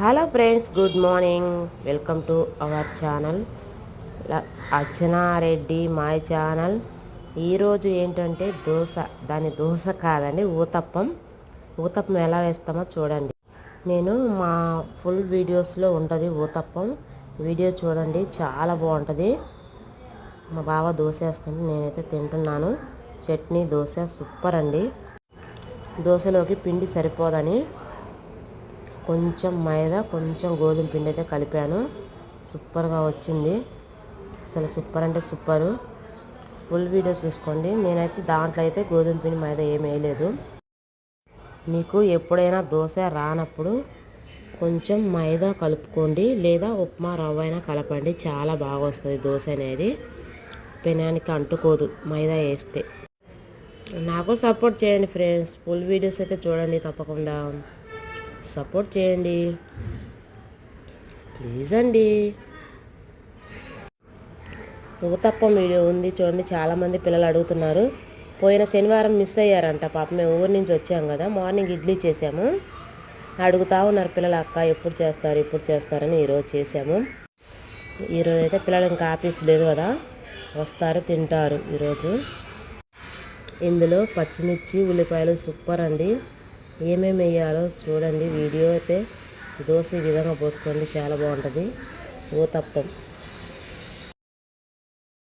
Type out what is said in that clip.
Hello friends good morning welcome to our channel Archana Reddy my channel ఈరోజు ఏంటంటే దోశ దాని దోశ కాదండి ఊతప్పం. ఊతప్పం ఎలా వేస్తామో చూడండి. నేను మా ఫుల్ వీడియోస్లో ఉంటుంది ఊతప్పం. వీడియో చూడండి చాలా బాగుంటుంది. మా బావ దోశ వేస్తుంది నేనైతే తింటున్నాను. చట్నీ దోశ సూపర్ అండి. దోశలోకి పిండి సరిపోదని కొంచెం మైదా కొంచెం గోధుమ పిండి అయితే కలిపాను. సూపర్గా వచ్చింది. అసలు సూపర్ అంటే సూపరు. ఫుల్ వీడియో చూసుకోండి. నేనైతే దాంట్లో అయితే గోధుమ పిండి మైదా ఏమి వేయలేదు. మీకు ఎప్పుడైనా దోశ రానప్పుడు కొంచెం మైదా కలుపుకోండి లేదా ఉప్మా రవ్వ అయినా కలపండి. చాలా బాగా వస్తుంది దోశ అనేది. పెనానికి అంటుకోదు మైదా వేస్తే. నాకు సపోర్ట్ చేయండి ఫ్రెండ్స్. ఫుల్ వీడియోస్ అయితే చూడండి తప్పకుండా. సపోర్ట్ చేయండి. ప్లీజ్ అండి. ఊతప్పం వీడియో ఉంది చూడండి చాలామంది పిల్లలు అడుగుతున్నారు. పోయిన శనివారం మిస్ అయ్యారంట పాప మేము ఊరి నుంచి వచ్చాం కదా మార్నింగ్ ఇడ్లీ చేసాము అడుగుతా ఉన్నారు పిల్లలు అక్క ఎప్పుడు చేస్తారు ఎప్పుడు చేస్తారని ఈరోజు చేసాము ఈరోజు అయితే పిల్లలు ఇంకా ఆఫీస్ లేదు కదా వస్తారు తింటారు ఈరోజు. ఇందులో పచ్చిమిర్చి ఉల్లిపాయలు సూపర్ అండి. ఏమేమి వేయాలో చూడండి. వీడియో అయితే దోశ ఈ విధంగా పోసుకోండి. చాలా బాగుంటుంది. ఊతప్పం